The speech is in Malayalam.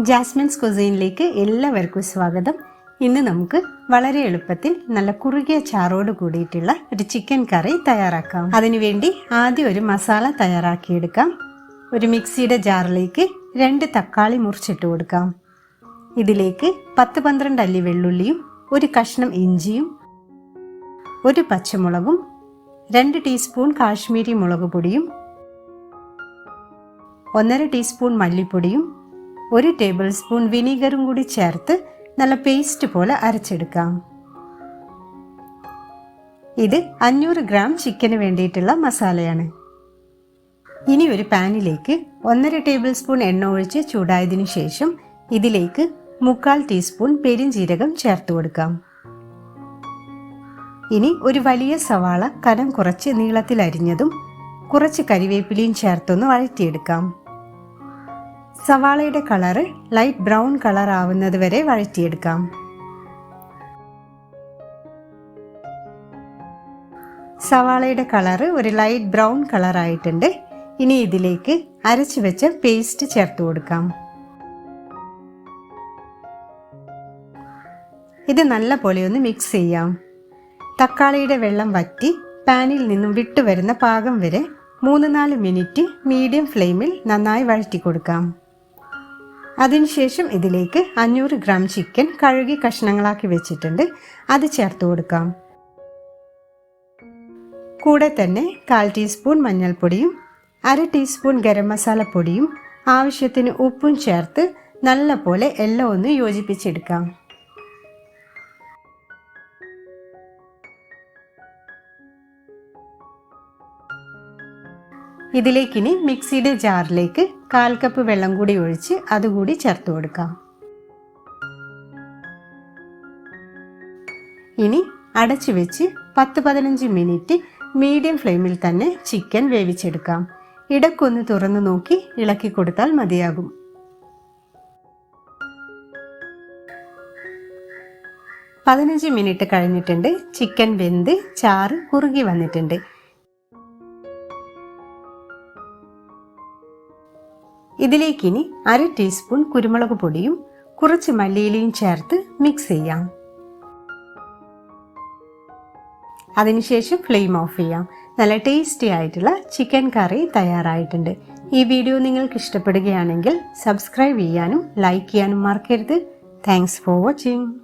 ജാസ്മിൻസ് കുസൈനിലേക്ക് എല്ലാവർക്കും സ്വാഗതം. ഇന്ന് നമുക്ക് വളരെ എളുപ്പത്തിൽ നല്ല കുറുകിയ ചാറോട് കൂടിയിട്ടുള്ള ഒരു ചിക്കൻ കറി തയ്യാറാക്കാം. അതിനുവേണ്ടി ആദ്യം ഒരു മസാല തയ്യാറാക്കിയെടുക്കാം. ഒരു മിക്സിയുടെ ജാറിലേക്ക് രണ്ട് തക്കാളി മുറിച്ചിട്ട് കൊടുക്കാം. ഇതിലേക്ക് പത്ത് പന്ത്രണ്ട് അല്ലി വെള്ളുള്ളിയും ഒരു കഷ്ണം ഇഞ്ചിയും ഒരു പച്ചമുളകും രണ്ട് ടീസ്പൂൺ കാശ്മീരി മുളക് പൊടിയും ഒന്നര ടീസ്പൂൺ മല്ലിപ്പൊടിയും ഒരു ടേബിൾ സ്പൂൺ വിനീഗറും കൂടി ചേർത്ത് നല്ല പേസ്റ്റ് പോലെ അരച്ചെടുക്കാം. ഇത് അഞ്ഞൂറ് ഗ്രാം ചിക്കന് വേണ്ടിയിട്ടുള്ള മസാലയാണ്. ഇനി ഒരു പാനിലേക്ക് ഒന്നര ടേബിൾ സ്പൂൺ എണ്ണ ഒഴിച്ച് ചൂടായതിനു ശേഷം ഇതിലേക്ക് മുക്കാൽ ടീസ്പൂൺ പെരിഞ്ജീരകം ചേർത്ത് കൊടുക്കാം. ഇനി ഒരു വലിയ സവാള കനം കുറച്ച് നീളത്തിൽ അരിഞ്ഞതും കുറച്ച് കരിവേപ്പിലയും ചേർത്തൊന്ന് വഴറ്റിയെടുക്കാം. സവാളയുടെ കളറ് ലൈറ്റ് ബ്രൗൺ കളർ ആവുന്നത് വരെ വഴറ്റിയെടുക്കാം. സവാളയുടെ കളറ് ഒരു ലൈറ്റ് ബ്രൗൺ കളർ ആയിട്ടുണ്ട്. ഇനി ഇതിലേക്ക് അരച്ചു വെച്ച പേസ്റ്റ് ചേർത്ത് കൊടുക്കാം. ഇത് നല്ല പോലെ ഒന്ന് മിക്സ് ചെയ്യാം. തക്കാളിയുടെ വെള്ളം വറ്റി പാനിൽ നിന്നും വിട്ടുവരുന്ന പാകം വരെ മൂന്ന് നാല് മിനിറ്റ് മീഡിയം ഫ്ലെയിമിൽ നന്നായി വഴറ്റി കൊടുക്കാം. അതിനുശേഷം ഇതിലേക്ക് അഞ്ഞൂറ് ഗ്രാം ചിക്കൻ കഴുകി കഷ്ണങ്ങളാക്കി വെച്ചിട്ടുണ്ട്. അത് ചേർത്ത് കൊടുക്കാം. കൂടെ തന്നെ കാൽ ടീസ്പൂൺ മഞ്ഞൾപ്പൊടിയും അര ടീസ്പൂൺ ഗരം മസാല പൊടിയും ആവശ്യത്തിന് ഉപ്പും ചേർത്ത് നല്ല പോലെ എല്ലാം ഒന്ന് യോജിപ്പിച്ചെടുക്കാം. ഇതിലേക്കിനി മിക്സിയുടെ ജാറിലേക്ക് കാൽ കപ്പ് വെള്ളം കൂടി ഒഴിച്ച് അതുകൂടി ചേർത്ത് കൊടുക്കാം. ഇനി അടച്ചു വെച്ച് പത്ത് പതിനഞ്ച് മിനിറ്റ് മീഡിയം ഫ്ലെയിമിൽ തന്നെ ചിക്കൻ വേവിച്ചെടുക്കാം. ഇടക്കൊന്ന് തുറന്നു നോക്കി ഇളക്കി കൊടുത്താൽ മതിയാകും. പതിനഞ്ച് മിനിറ്റ് കഴിഞ്ഞിട്ടുണ്ട്. ചിക്കൻ വെന്ത് ചാറ് കുറുകി വന്നിട്ടുണ്ട്. ഇതിലേക്കിനി അര ടീസ്പൂൺ കുരുമുളക് പൊടിയും കുറച്ച് മല്ലിയിലയും ചേർത്ത് മിക്സ് ചെയ്യാം. അതിനുശേഷം ഫ്ലെയിം ഓഫ് ചെയ്യാം. നല്ല ടേസ്റ്റി ആയിട്ടുള്ള ചിക്കൻ കറി തയ്യാറായിട്ടുണ്ട്. ഈ വീഡിയോ നിങ്ങൾക്ക് ഇഷ്ടപ്പെടുകയാണെങ്കിൽ സബ്സ്ക്രൈബ് ചെയ്യാനും ലൈക്ക് ചെയ്യാനും മറക്കരുത്. Thanks for watching